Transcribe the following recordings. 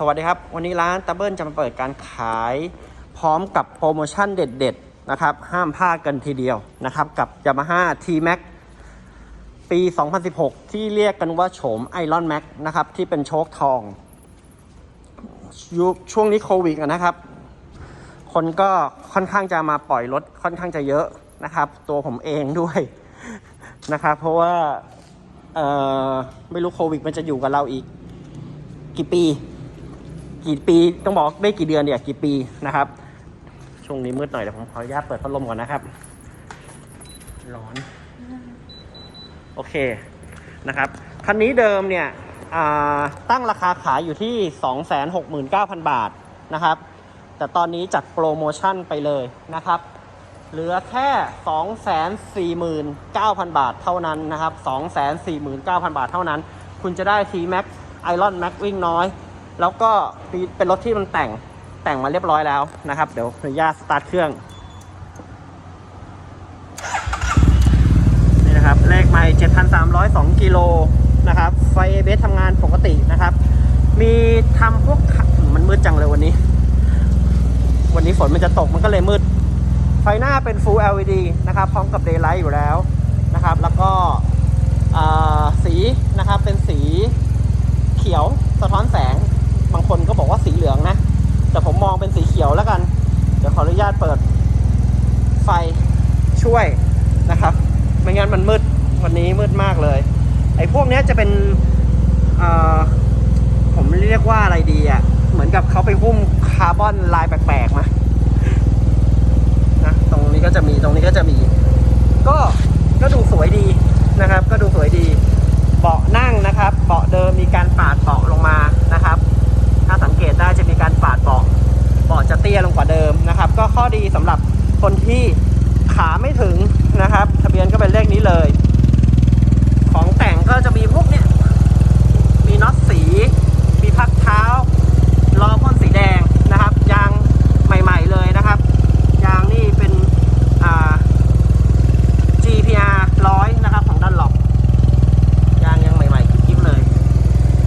สวัสดีครับ วันนี้ร้านตับเบิลจะมาเปิดการขายพร้อมกับโปรโมชั่นเด็ดๆนะครับ ห้ามพลาดกันทีเดียวนะครับ กับ Yamaha T-Max ปี 2016 ที่เรียกกันว่าโฉม Iron Max นะครับ ที่เป็นโชคทองยุคช่วงนี้โควิดนะครับ คนก็ค่อนข้างจะมาปล่อยรถค่อนข้างจะเยอะนะครับ ตัวผมเองด้วยนะครับ เพราะว่าไม่รู้โควิดมันจะอยู่กับเราอีกกี่ปี กี่ปีต้องบอกไม่กี่เดือนเนี่ยกี่ปีนะครับ ช่วงนี้มืดหน่อยเดี๋ยวผมขออนุญาตเปิดพัดลมก่อนนะครับ ร้อน โอเคนะครับคันนี้เดิมเนี่ยตั้งราคาขายอยู่ที่ 269,000 บาทนะครับ แต่ตอนนี้จัดโปรโมชั่นไปเลยนะครับ เหลือแค่ 249,000 บาทเท่านั้นนะครับ 249,000 บาทเท่านั้น คุณจะได้ T-Max Iron Max วิ่งน้อย แล้วก็เป็นรถที่มันแต่งแต่งมาเรียบร้อยแล้วนะครับ เดี๋ยวอนุญาตสตาร์ทเครื่องนี่นะครับเลขไมล์7,302กิโลนะครับไฟเบสทำงานปกตินะครับ มีทำพวกมันมืดจังเลยวันนี้ วันนี้ฝนมันจะตกมันก็เลยมืด ไฟหน้าเป็น Full LED นะครับ พร้อมกับ Daylight อยู่แล้วนะครับ แล้วก็สีนะครับเป็นสีเขียวสะท้อนแสง บางคนก็บอกว่าสีเหลืองนะ แต่ผมมองเป็นสีเขียวแล้วกัน เดี๋ยวขออนุญาตเปิด ไฟช่วยนะครับ ไม่งั้นมันมืดวันนี้มืดมากเลย ไอ้พวกนี้จะเป็นเออผมเรียกว่าอะไรดีอะ่ะ เหมือนกับเขาไปหุ้มคาร์บอนลายแปลกๆมานะตรงนี้ก็จะมีตรงนี้ก็จะมี ก็ก็ดูสวยดีนะครับ ก็ดูสวย ข้อดีสำหรับคนที่ขาไม่ถึงนะครับ ทะเบียนก็เป็นเลขนี้เลย ของแต่งก็จะมีพวกเนี้ยมีน็อตสี มีพักเท้าล้อพ่นสีแดงนะครับ ยางใหม่ ๆเลยนะครับ ยางนี่เป็นอ่า GPR 100 นะครับ ของด้านหลอก ยางยังใหม่ๆกิ๊บๆเลย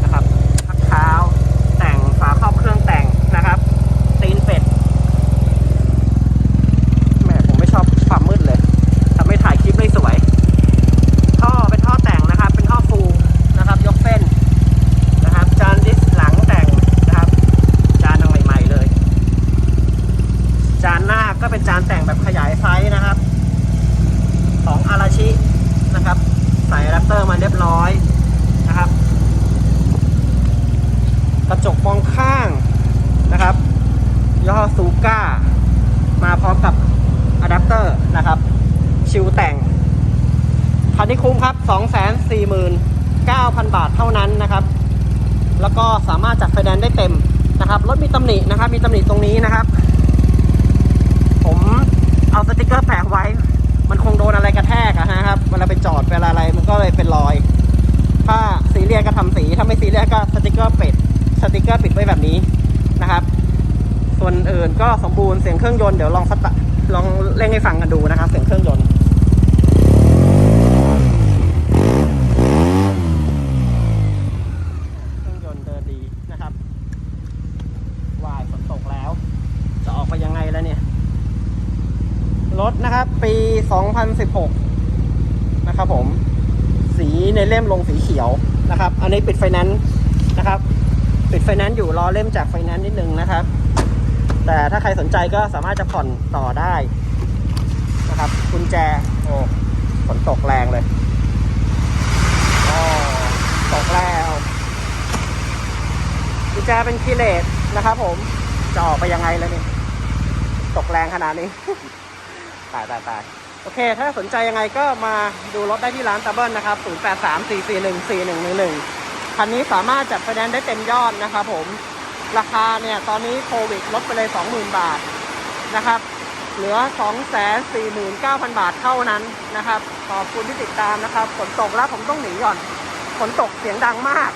นะครับพักเท้า แต่งฝาครอบเครื่องแต่งนะครับ ตีนเป็ดแหม่ผมไม่ชอบความมืดเลยทำให้ถ่ายคลิปไม่สวย ท่อเป็นท่อแต่งนะครับ เป็นท่อฟูลนะครับ ยกเส้นนะครับ จานดิสหลังแต่งนะครับ จานยังใหม่ๆเลย จานหน้าก็เป็นจานแต่งแบบขยายไซส์นะครับ ของอาราชินะครับ ใส่แรปเตอร์มาเรียบร้อยนะครับ กระจกมองข้างนะครับย่อซูก้า มาพร้อมกับอะแดปเตอร์นะครับ ชิวแต่ง คันนี้คุ้มครับ 249,000 บาทเท่านั้นนะครับ แล้วก็สามารถจัดไฟแนนซ์ได้เต็มนะครับ รถมีตำหนินะครับ มีตำหนิตรงนี้นะครับ ผมเอาสติกเกอร์แปะไว้ มันคงโดนอะไรกระแทกอะนะครับเวลาไปจอดเวลาอะไรมันก็เลยเป็นรอย ถ้าซีเรียสก็ทำสี ถ้าไม่ซีเรียสก็สติกเกอร์ปิดสติกเกอร์ปิดไว้แบบนี้นะครับ ส่วนอื่นก็สมบูรณ์เสียงเครื่องยนต์เดี๋ยวลองสตลองเล่นให้ฟังกันดูนะครับ เสียงเครื่องยนต์ เครื่องยนต์เดินดีนะครับวายฝนตกแล้ว จะออกไปยังไงแล้วเนี่ย รถ นะครับ ปี 2016 นะครับผม สีในเล่มลงสีเขียวนะครับ อันนี้ปิดไฟแนนซ์นะครับ ปิดไฟแนนซ์อยู่รอเล่มจากไฟแนนซ์นิดนึงนะครับ แต่ถ้าใครสนใจก็สามารถจะผ่อนต่อได้นะครับกุญแจโอ้ฝนตกแรงเลยอ๋อตกแล้วกุญแจเป็นคีเลสนะครับผมจะออกไปยังไงแล้วเนี่ยตกแรงขนาดนี้ ตายตายตายโอเค ถ้าสนใจยังไงก็มาดูรถได้ที่ร้านตับเบิลนะครับ 0834414111 คันนี้สามารถจัดไฟแนนซ์ได้เต็มยอดนะครับผม ราคาเนี่ย ตอนนี้โควิดลดไปเลย 20,000 บาทนะครับ เหลือ 249,000 บาทเท่านั้นนะครับ ขอบคุณที่ติดตามนะครับ ฝนตกแล้วผมต้องหนีก่อน ฝนตกเสียงดังมาก